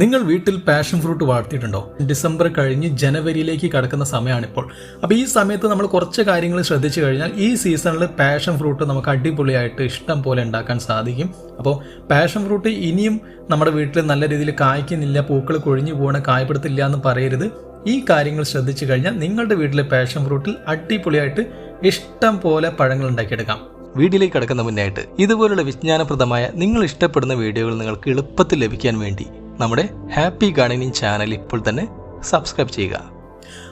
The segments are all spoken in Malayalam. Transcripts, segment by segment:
നിങ്ങൾ വീട്ടിൽ പാഷൻ ഫ്രൂട്ട് വളർത്തിയിട്ടുണ്ടോ? ഡിസംബർ കഴിഞ്ഞ് ജനുവരിയിലേക്ക് കടക്കുന്ന സമയമാണിപ്പോൾ. അപ്പോൾ ഈ സമയത്ത് നമ്മൾ കുറച്ച് കാര്യങ്ങൾ ശ്രദ്ധിച്ചു കഴിഞ്ഞാൽ ഈ സീസണിൽ പാഷൻ ഫ്രൂട്ട് നമുക്ക് അടിപൊളിയായിട്ട് ഇഷ്ടം പോലെ ഉണ്ടാക്കാൻ സാധിക്കും. അപ്പോൾ പാഷൻ ഫ്രൂട്ട് ഇനിയും നമ്മുടെ വീട്ടിൽ നല്ല രീതിയിൽ കായ്ക്കുന്നില്ല പൂക്കൾ കൊഴിഞ്ഞു പോകണ കായ്പിടുത്തില്ല എന്ന് പറയരുത്. ഈ കാര്യങ്ങൾ ശ്രദ്ധിച്ചു കഴിഞ്ഞാൽ നിങ്ങളുടെ വീട്ടിലെ പാഷൻ ഫ്രൂട്ടിൽ അടിപൊളിയായിട്ട് ഇഷ്ടം പോലെ പഴങ്ങൾ ഉണ്ടാക്കിയെടുക്കാം. വീഡിയോയിലേക്ക് കിടക്കുന്ന മുന്നായിട്ട് ഇതുപോലുള്ള വിജ്ഞാനപ്രദമായ നിങ്ങൾ ഇഷ്ടപ്പെടുന്ന വീഡിയോകൾ നിങ്ങൾക്ക് എളുപ്പത്തിൽ ലഭിക്കാൻ വേണ്ടി നമ്മുടെ ഹാപ്പി ഗാർഡനിങ് ചാനൽ ഇപ്പോൾ തന്നെ സബ്സ്ക്രൈബ് ചെയ്യുക.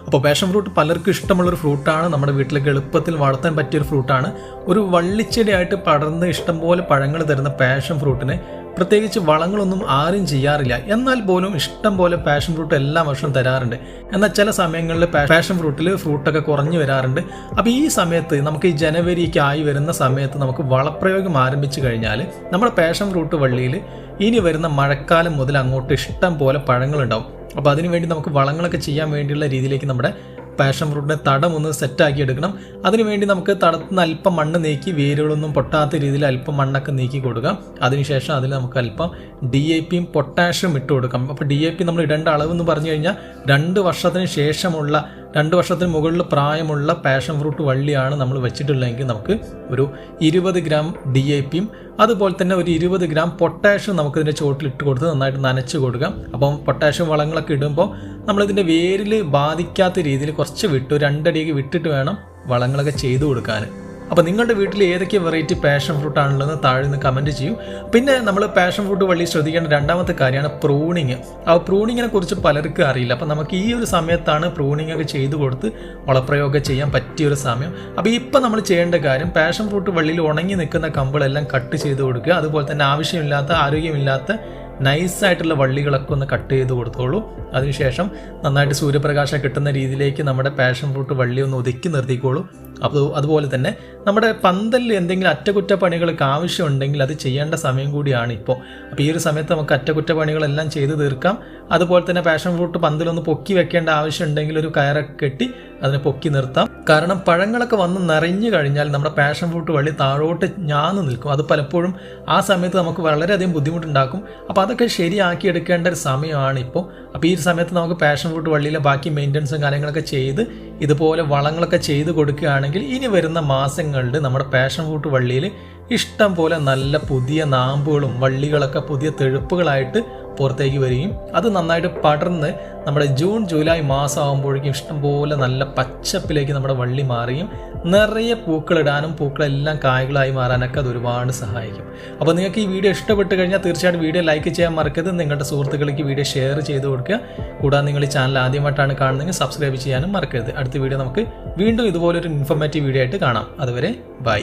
അപ്പോൾ പാഷൻ ഫ്രൂട്ട് പലർക്കും ഇഷ്ടമുള്ളൊരു ഫ്രൂട്ടാണ്. നമ്മുടെ വീട്ടിലേക്ക് എളുപ്പത്തിൽ വളർത്താൻ പറ്റിയൊരു ഫ്രൂട്ടാണ്. ഒരു വള്ളിച്ചെടിയായിട്ട് പടർന്ന് ഇഷ്ടംപോലെ പഴങ്ങൾ തരുന്ന പാഷൻ ഫ്രൂട്ടിനെ പ്രത്യേകിച്ച് വളങ്ങളൊന്നും ആരും ചെയ്യാറില്ല. എന്നാൽ പോലും ഇഷ്ടം പോലെ പാഷൻ ഫ്രൂട്ട് എല്ലാ വർഷവും തരാറുണ്ട്. എന്നാൽ ചില സമയങ്ങളിൽ പാഷൻ ഫ്രൂട്ടിൽ ഫ്രൂട്ടൊക്കെ കുറഞ്ഞു വരാറുണ്ട്. അപ്പോൾ ഈ സമയത്ത് നമുക്ക് ഈ ജനുവരിക്ക് ആയി വരുന്ന സമയത്ത് നമുക്ക് വളപ്രയോഗം ആരംഭിച്ചു കഴിഞ്ഞാൽ നമ്മുടെ പാഷൻ ഫ്രൂട്ട് വള്ളിയിൽ ഇനി വരുന്ന മഴക്കാലം മുതൽ അങ്ങോട്ട് ഇഷ്ടം പോലെ പഴങ്ങളുണ്ടാവും. അപ്പോൾ അതിനുവേണ്ടി നമുക്ക് വളങ്ങളൊക്കെ ചെയ്യാൻ വേണ്ടിയുള്ള രീതിയിലേക്ക് നമ്മുടെ പാഷൻ ഫ്രൂട്ടിനെ തടം ഒന്ന് സെറ്റാക്കി എടുക്കണം. അതിനുവേണ്ടി നമുക്ക് തടത്തുനിന്ന് അല്പം മണ്ണ് നീക്കി വേരുകളൊന്നും പൊട്ടാത്ത രീതിയിൽ അല്പം മണ്ണൊക്കെ നീക്കി കൊടുക്കാം അതിനുശേഷം അതിൽ നമുക്ക് അല്പം ഡി എ പിയും പൊട്ടാഷ്യം ഇട്ട് കൊടുക്കാം. അപ്പോൾ ഡി എ പി നമ്മൾ ഇടേണ്ട അളവ് എന്ന് പറഞ്ഞു കഴിഞ്ഞാൽ രണ്ട് വർഷത്തിന് ശേഷമുള്ള രണ്ട് വർഷത്തിന് മുകളിൽ പ്രായമുള്ള പാഷൻ ഫ്രൂട്ട് വള്ളിയാണ് നമ്മൾ വെച്ചിട്ടുള്ളതെങ്കിൽ നമുക്ക് ഒരു ഇരുപത് ഗ്രാം ഡി എ പിയും അതുപോലെ തന്നെ ഒരു ഇരുപത് ഗ്രാം പൊട്ടാഷ്യം നമുക്ക് ഇതിന്റെ ചോട്ടിൽ ഇട്ട് കൊടുത്ത് നന്നായിട്ട് നനച്ച് കൊടുക്കാം. അപ്പം പൊട്ടാഷ്യം വളങ്ങളൊക്കെ ഇടുമ്പോൾ നമ്മളിതിന്റെ വേരിൽ ബാധിക്കാത്ത രീതിയിൽ കുറച്ച് വിട്ട് രണ്ടടിയൊക്കെ വിട്ടിട്ട് വേണം വളങ്ങളൊക്കെ ചെയ്തു കൊടുക്കാൻ. അപ്പോൾ നിങ്ങളുടെ വീട്ടിൽ ഏതൊക്കെ വെറൈറ്റി പാഷൻ ഫ്രൂട്ട് ആണുള്ളതെന്ന് താഴെ നിന്ന് കമന്റ് ചെയ്യൂ. പിന്നെ നമ്മൾ പാഷൻ ഫ്രൂട്ട് വഴി ശ്രദ്ധിക്കേണ്ട രണ്ടാമത്തെ കാര്യമാണ് പ്രൂണിങ് ആ പ്രൂണിങ്ങിനെ കുറിച്ച് പലർക്കും അറിയില്ല. അപ്പോൾ നമുക്ക് ഈ ഒരു സമയത്താണ് പ്രൂണിങ് ഒക്കെ ചെയ്തു കൊടുത്ത് വളപ്രയോഗം ചെയ്യാൻ പറ്റിയ ഒരു സമയം. അപ്പോൾ ഇപ്പം നമ്മൾ ചെയ്യേണ്ട കാര്യം പാഷൻ ഫ്രൂട്ട് വള്ളിയിൽ ഉണങ്ങി നിൽക്കുന്ന കമ്പുകളെല്ലാം കട്ട് ചെയ്ത് കൊടുക്കുക. അതുപോലെ തന്നെ ആവശ്യമില്ലാത്ത ആരോഗ്യമില്ലാത്ത നൈസായിട്ടുള്ള വള്ളികളൊക്കെ ഒന്ന് കട്ട് ചെയ്ത് കൊടുത്തോളൂ. അതിനുശേഷം നന്നായിട്ട് സൂര്യപ്രകാശം കിട്ടുന്ന രീതിയിലേക്ക് നമ്മുടെ പാഷൻ ഫ്രൂട്ട് വള്ളി ഒന്ന് ഒതുക്കി നിർത്തിക്കോളൂ. അപ്പോൾ അതുപോലെ തന്നെ നമ്മുടെ പന്തലിൽ എന്തെങ്കിലും അറ്റകുറ്റപ്പണികൾക്ക് ആവശ്യമുണ്ടെങ്കിൽ അത് ചെയ്യേണ്ട സമയം കൂടിയാണ് ഇപ്പോൾ. അപ്പോൾ ഈ ഒരു സമയത്ത് നമുക്ക് അറ്റകുറ്റപ്പണികളെല്ലാം ചെയ്ത് തീർക്കാം. അതുപോലെ തന്നെ പാഷൻ ഫ്രൂട്ട് പന്തലൊന്ന് പൊക്കി വെക്കേണ്ട ആവശ്യമുണ്ടെങ്കിൽ ഒരു കയറൊക്കെ കെട്ടി അതിനെ പൊക്കി നിർത്താം. കാരണം പഴങ്ങളൊക്കെ വന്ന് നിറഞ്ഞു കഴിഞ്ഞാൽ നമ്മുടെ പാഷൻ ഫ്രൂട്ട് വഴി താഴോട്ട് ഞാന്ന് നിൽക്കും. അത് പലപ്പോഴും ആ സമയത്ത് നമുക്ക് വളരെയധികം ബുദ്ധിമുട്ടുണ്ടാക്കും. അപ്പോൾ അതൊക്കെ ശരിയാക്കി എടുക്കേണ്ട ഒരു സമയമാണ് ഇപ്പോൾ അപ്പോൾ ഈ ഒരു സമയത്ത് നമുക്ക് പാഷൻ ഫ്രൂട്ട് വള്ളിയിലെ ബാക്കി മെയിന്റനൻസും കാര്യങ്ങളൊക്കെ ചെയ്ത് ഇതുപോലെ വളങ്ങളൊക്കെ ചെയ്ത് കൊടുക്കുകയാണെങ്കിൽ ഇനി വരുന്ന മാസങ്ങളിൽ നമ്മുടെ പാഷൻ ഫ്രൂട്ട് വള്ളിയിൽ ഇഷ്ടം പോലെ നല്ല പുതിയ നാമ്പുകളും വള്ളികളൊക്കെ പുതിയ തെഴുപ്പുകളായിട്ട് പുറത്തേക്ക് വരികയും അത് നന്നായിട്ട് പടർന്ന് നമ്മുടെ ജൂൺ ജൂലൈ മാസം ആകുമ്പോഴേക്കും ഇഷ്ടംപോലെ നല്ല പച്ചപ്പിലേക്ക് നമ്മുടെ വള്ളി മാറുകയും നിറയെ പൂക്കളിടാനും പൂക്കളെല്ലാം കായ്കളായി മാറാനൊക്കെ അത് ഒരുപാട് സഹായിക്കും. അപ്പോൾ നിങ്ങൾക്ക് ഈ വീഡിയോ ഇഷ്ടപ്പെട്ട് കഴിഞ്ഞാൽ തീർച്ചയായിട്ടും വീഡിയോ ലൈക്ക് ചെയ്യാൻ മറക്കരുത്. നിങ്ങളുടെ സുഹൃത്തുക്കൾക്ക് വീഡിയോ ഷെയർ ചെയ്ത് കൊടുക്കുക. കൂടാതെ നിങ്ങൾ ഈ ചാനൽ ആദ്യമായിട്ടാണ് കാണുന്നതെങ്കിൽ സബ്സ്ക്രൈബ് ചെയ്യാനും മറക്കരുത്. അടുത്ത വീഡിയോ നമുക്ക് വീണ്ടും ഇതുപോലൊരു ഇൻഫോർമേറ്റീവ് വീഡിയോ ആയിട്ട് കാണാം. അതുവരെ ബൈ.